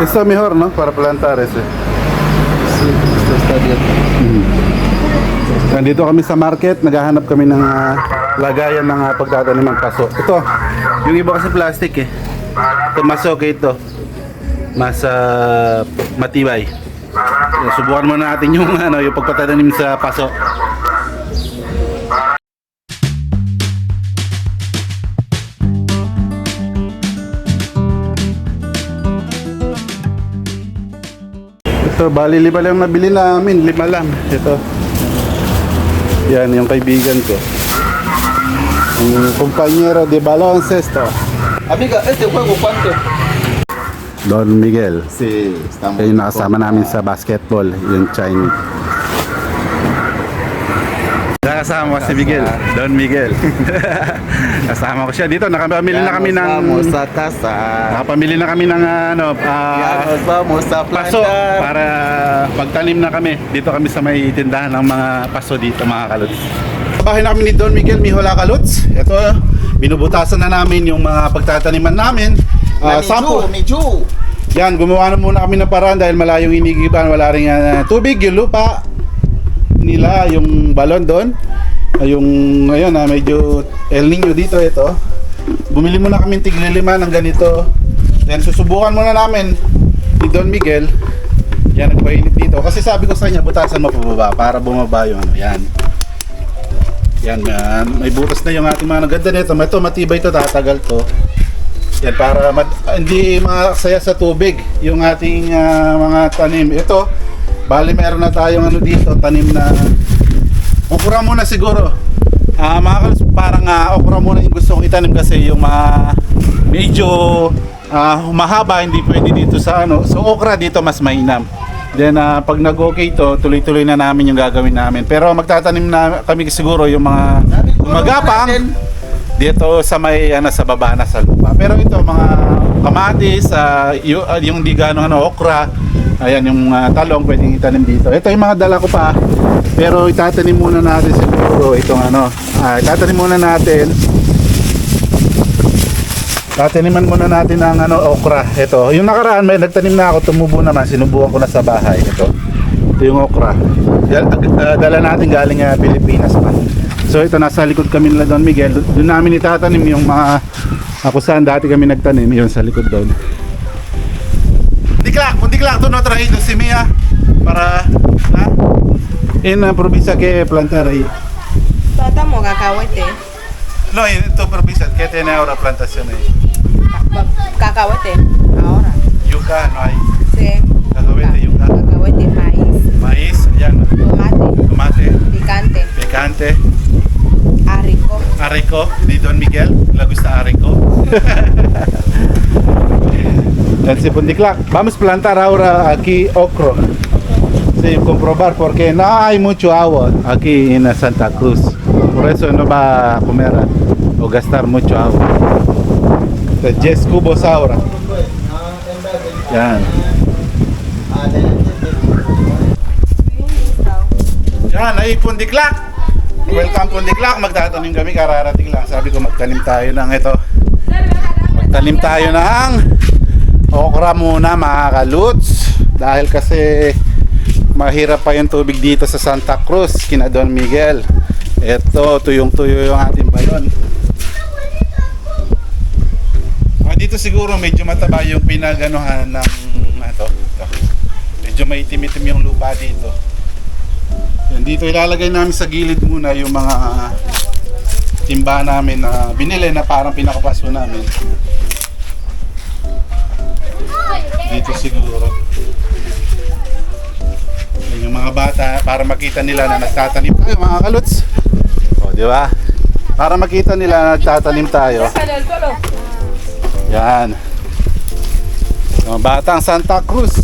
Está mejor, ¿no? Para plantar ese. Sí, esto está bien. Nandito kami sa market, naghahanap kami ng ah, lagayan ng uh, pagtatanim ng paso. Ito, yung iba kasi plastic eh. Mas okay ito. Mas ah, matibay. So, subukan muna natin yung ano, yung pagtatanim sa paso. Ito, bali lima lang nabili namin, lima lang. Ito. Yan, yung kaibigan ko. Ang kumpanyero de baloncesto. Amiga, este juego cuánto? Don Miguel. Sí, estamos. Yung nakasama namin sa basketball, yung Chinese. Nakasama ko si Miguel, Don Miguel. Kasama ko siya dito, nakapamili na kami ng... Vamos a casa. Nakapamili na kami ng ano, nos vamos a paso para pagtanim na kami. Dito kami sa may tindahan ng mga paso dito mga kalots. Bahay na kami ni Don Miguel Mihola Kalots. Ito, binubutasan na namin yung mga pagtataniman namin. Miju, sampo. Miju. Yan, gumawa na muna kami ng paraan dahil malayong inigiban, wala rin ah, tubig, yung lupa nila, yung balon doon. Ah, yung, ngayon na medyo El Nino dito, ito. Bumili muna kami tiglilima ng ganito. Then susubukan muna namin ni Don Miguel. Yan, nagpainit dito. Kasi sabi ko sa kanya, butasan mo para bumaba yung ano, yan. Yan, man. May butas na yung ating mga naganda nito. Ito, matibay to, tatagal to. Yan, para mat- ah, hindi makasaya sa tubig yung ating ah, mga tanim. Ito, bali meron na tayong ano dito, tanim na okra muna siguro. Ah, mga kalos, parang ah, okra muna yung gusto kong itanim kasi yung mga medyo ah, humahaba, hindi pwede dito sa ano. So okra dito mas mainam. Then ah, pag nag-okay to, tuloy-tuloy na namin yung gagawin namin. Pero magtatanim na kami siguro yung mga magapang dito sa may ano sa baba na sa lupa. Pero ito mga kamatis, ah, yu- ah, yung di gaano ano okra, ayan yung ah, talong pwedeng itanim dito. Ito yung mga dala ko pa. Pero itatanim muna natin siguro itong ano, ah, itatanim muna natin Tataniman muna natin ang ano, okra. Ito, yung nakaraan may nagtanim na ako, tumubo naman, sinubukan ko na sa bahay. Ito. Ito yung okra. Ah, Dala natin galing uh, Pilipinas pa. So ito nasa likod kami nila Don Miguel. Do- Doon namin itatanim yung mga ako saan dati kami nagtanim, yun sa likod doon. Diklak, diklak to no traído si Mia para ha? En uh, provincia que plantar ahí. Tratamos cacahuete. No, en tu provincia que tiene ahora plantación ahí. Ca- Cacahuete. Ahora. Yuca no hay. Sí. Cacahuete, yuca. Cacahuete, maíz, Maíz, ya no. tomate, tomate, picante, picante, haricot. arico, di Don Miguel, le gusta arico. Si Pundiklak. Vamos a plantar ahora aquí ocro. Sí, comprobar porque no hay mucho agua aquí en Santa Cruz. Por eso no va a comer o gastar mucho agua. Entonces, 10 cubos ahora. Yan. Yan, ay Pundiklak. Welcome Pundiklak. Magtatanim kami, kararating lang. Sabi ko magtanim tayo ng ito. Magtanim tayo ng okra muna mga kaluts. Dahil kasi mahirap pa yung tubig dito sa Santa Cruz, kina Don Miguel. Ito, tuyong-tuyo yung ating balon. Ah, dito siguro medyo mataba yung pinaganuhan ng ito. ito. Medyo may itim-itim yung lupa dito. Yan, dito ilalagay namin sa gilid muna yung mga timba namin na binili na parang pinakapaso namin. Dito siguro. Yan yung mga bata para makita nila na nagtatanim tayo mga kaluts. O, di ba? Para makita nila na nagtatanim tayo. Yan. Mga batang Santa Cruz.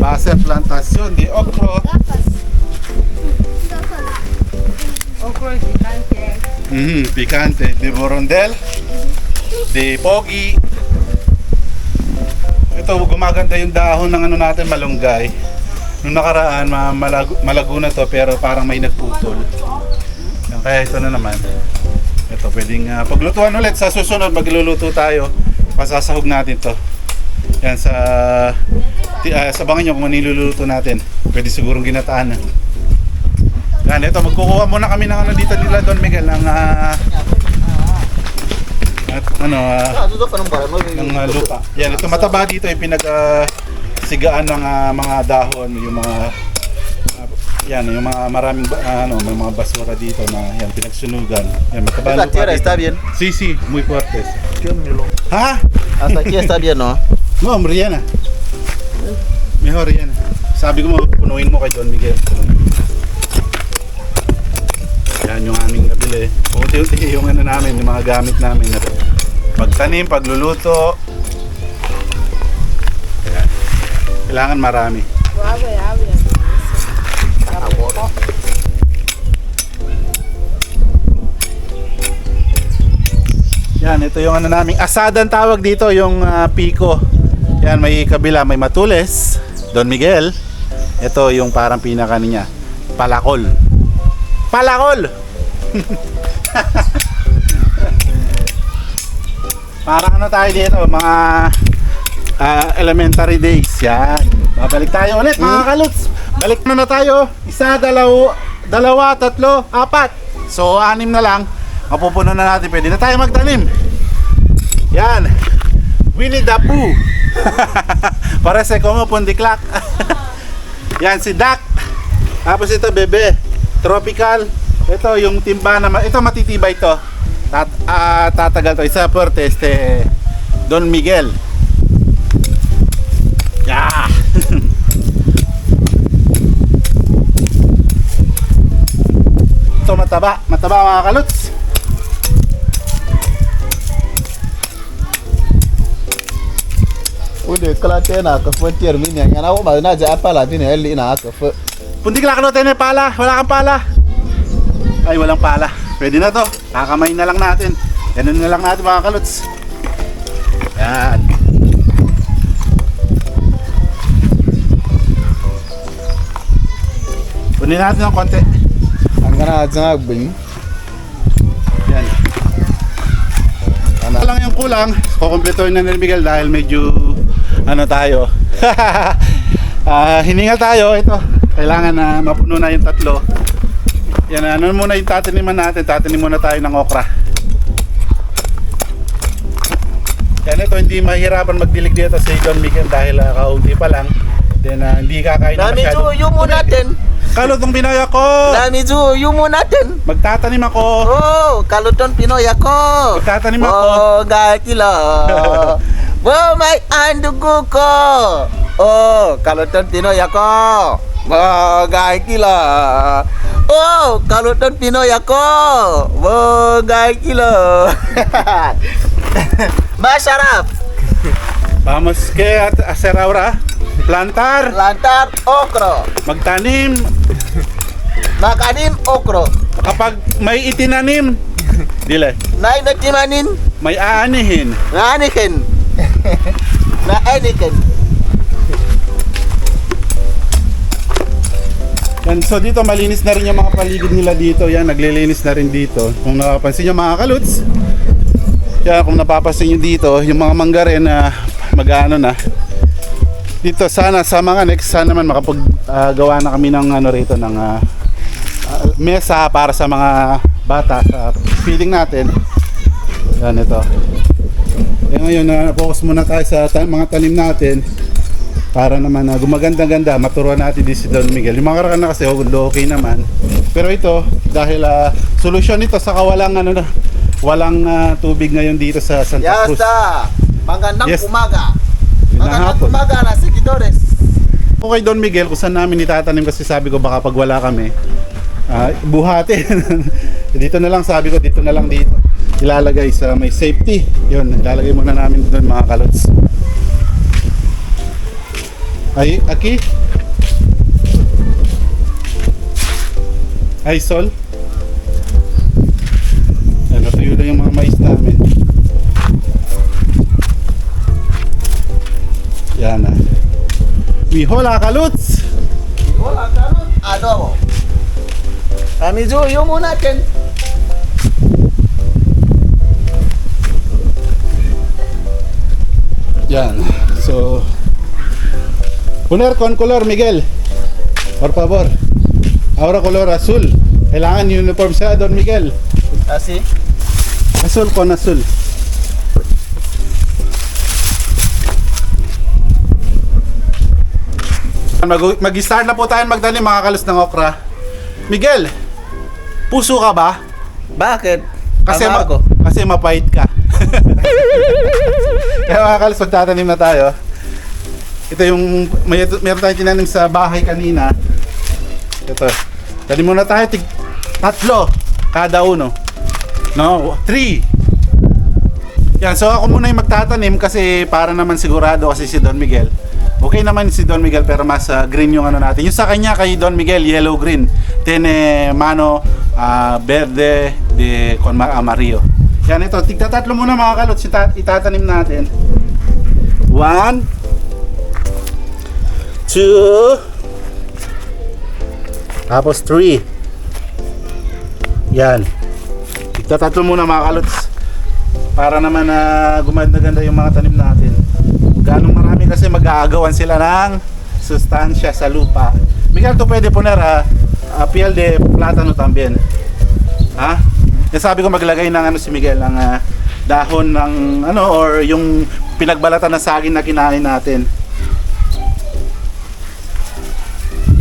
Base plantación de okro. Ocro y picante. Mhm, picante. De borondel. De pogi. Ito, gumaganda yung dahon ng ano natin, malunggay. Nung nakaraan, ma- malago, malago na to, pero parang may nagputol. Kaya ito na naman. Ito, pwedeng ah, paglutuan ulit. Sa susunod, magluluto tayo. Pasasahog natin to. Yan sa ti, ah, sabangan nyo kung niluluto natin. Pwede sigurong ginataan. ah. Yan, ito magkukuha muna kami ng ano dito nila Don Miguel ng ah, at, ano mo. ng ah, lupa. Yan, ito mataba dito yung pinag ah, sigaan ng ah, mga dahon, yung mga ah, yan, yung mga maraming ah, ano, may mga basura dito na yan pinagsunugan. Yan, mataba lupa tierra dito. está bien. Sí, sí, muy fuertes. Ha? Hasta aquí está bien, ¿no? No, hombre, yan. Mejor yan. Sabi ko mo, punuin mo kay Don Miguel. Yan yung aming nabili. Unti-unti yung ano namin, yung mga gamit namin na pagtanim, pagluluto. Yan. Kailangan marami. Yan, ito yung ano naming asadan tawag dito, yung ah, pico. Yan, may kabila, may matules, Don Miguel. Ito yung parang pinaka niya, palakol. Palakol! parang ano tayo dito, mga ah, elementary days. Yan. Babalik tayo ulit mga kaluts. Balik na na tayo. Isa, dalaw, dalawa, tatlo, apat. So, anim na lang. Mapupuno na natin. Pwede na tayo magtanim. Yan. Winnie the Pooh. Parece como pundiklak. Yan si Dak. Tapos ito bebe. Tropical. Ito yung timba na ito matitibay to. Tat ah, tatagal to. Isa porte este Don Miguel. Yeah. ito mataba. Mataba mga kaluts. Ude, kala tena ka frontier mini yang ana ba na ja pala din elli ina ka fa. Pundiklak no tayo pala. Wala kang pala. Ay, walang pala. Pwede na to. Kakamay na lang natin. Ganun na lang natin mga kaluts. Yan. Kunin natin ng konti. Ang gana jang bing. Yan. Ano lang yung kulang, kukumpletuhin na ni Miguel dahil medyo ano tayo. Ah, hininga tayo ito. Kailangan na mapuno na yung tatlo. Yan ano muna yung tataniman natin. Tatanim muna tayo ng okra. Yan ito hindi mahirapan magdilig dito si John Miguel dahil uh, kaunti pa lang. Then ah, hindi kakain na Nami masyado. ju yumo natin. Kalot ng Pinoy ako! Nami ju yumo natin. Magtatanim ako! Oh, kaluton Pinoy ako. Magtatanim ako! Oh, gakila. Oh, may andugo ko. Oh, kaluton Pinoy ako. Oh, gakila. Oh, kaluton Pinoy ako. Oh, gakila. Masarap. Vamos que hacer ahora. Plantar, Lantar okro. magtanim, Makanin okro. kapag may itinanim, dile, Nay nagtimanin. may aanihin. Naanikin. Naanikin. Yan, so dito malinis na rin yung mga paligid nila dito. Yan, naglilinis na rin dito. Kung napapansin nyo mga kaluts, yan, kung napapansin nyo dito, yung mga mangga rin na mag-ano na. Dito sana sa mga next sana naman makapag-gawa na kami ng ano rito ng ah, ah, mesa para sa mga bata sa feeding natin. Yan ito. Eh ngayon na focus muna tayo sa ta- mga tanim natin para naman na gumaganda-ganda maturuan natin din si Don Miguel. Yung mga karana kasi oh, okay naman. Pero ito dahil ah, solusyon nito sa kawalang ano na walang ah, tubig ngayon dito sa Santa Cruz. Yasta. Magandang Yes. umaga. Na Magandang hapon. umaga na seguidores. Okay Don Miguel kung saan namin itatanim kasi sabi ko baka pag wala kami ah, buhatin. dito na lang sabi ko dito na lang dito ilalagay sa may safety. Yun, ilalagay muna namin doon mga kalots. Ay, aki. Ay, sol. Yan, natuyo na yung mga mais namin. Yan na. Mihola kalots! Wala karon adobo. Kami jo yung muna natin. Yan. So, Poner con color, Miguel. Por favor. Ahora color azul. Kailangan uniform siya, Don Miguel. Asi? Azul con azul. Mag- Mag-start na po tayo magtanim mga kalos ng okra. Miguel, puso ka ba? Bakit? Kasi, Tama ma- ako. kasi mapait ka. Kaya mga kalos, magtatanim na tayo. Ito yung, may, meron tayong tinanim sa bahay kanina. Ito. Tanim muna tayo, tig, tatlo, kada uno. No, three. Yan, so ako muna yung magtatanim kasi para naman sigurado kasi si Don Miguel. Okay naman si Don Miguel pero mas ah, green yung ano natin. Yung sa kanya kay Don Miguel, yellow green. Tiene mano ah, verde de con ma- amarillo. Yan ito, tigta tatlo muna mga kalot si itatanim natin. One, two, tapos three. Yan. Tigta tatlo muna mga kalots para naman na gumanda-ganda yung mga tanim natin. Ganong marami kasi mag-aagawan sila ng sustansya sa lupa. Miguel, to pwede poner ha. Uh, piel de plátano también. Ha? Yung sabi ko maglagay ng ano si Miguel, ng ah, dahon ng ano or yung pinagbalatan ng saging na kinain natin.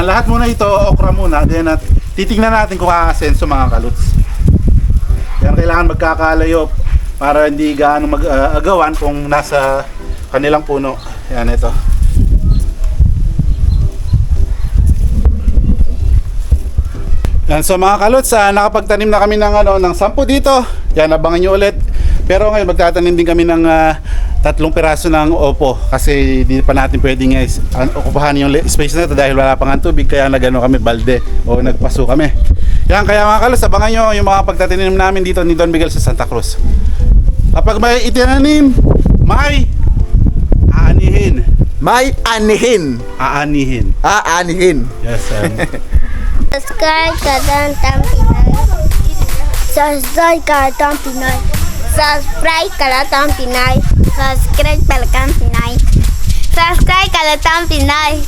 Yan lahat muna ito, okra muna, then at titingnan natin kung kakasenso mga kaluts. Yan kailangan magkakalayo para hindi gaano mag-agawan kung nasa kanilang puno. Yan ito. Yan, so mga kalots, ah, nakapagtanim na kami ng ano ng sampu dito. Yan abangan niyo ulit. Pero ngayon magtatanim din kami ng ah, tatlong piraso ng opo kasi di pa natin pwedeng uh, okupahan yung space na ito dahil wala pa nga tubig kaya nagano kami balde o nagpaso kami. Yan kaya mga kalots, abangan niyo yung mga pagtatanim namin dito ni Don Miguel sa Santa Cruz. Kapag may itinanim, may aanihin. May anihin. Aanihin. Aanihin. Yes. Um, Subscribe ka dan Tam Pinoy. Subscribe ka Tam Pinoy. Subscribe Calatón Pinay. Subscribe Pelacán Pinay. Subscribe Calatón Pinay.